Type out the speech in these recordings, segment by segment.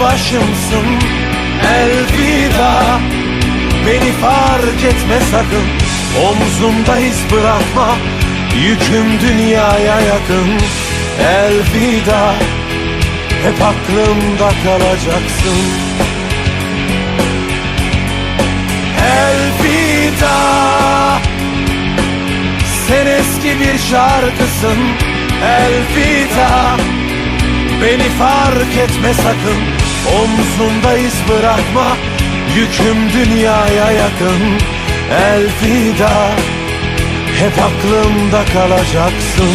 başımsın. Elvida Beni fark etme sakın. Omzumda iz bırakma Yüküm dünyaya yakın. Elvida Hep aklımda kalacaksın. Elvida Sen eski bir şarkısın. Elvida Beni fark etme sakın. Omzunda iz bırakma. Yüküm dünyaya yakın. Elvida Hep aklımda kalacaksın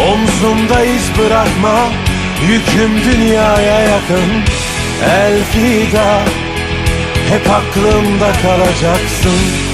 Omzumda iz bırakma Yüküm dünyaya yakın. Elvida Hep aklımda kalacaksın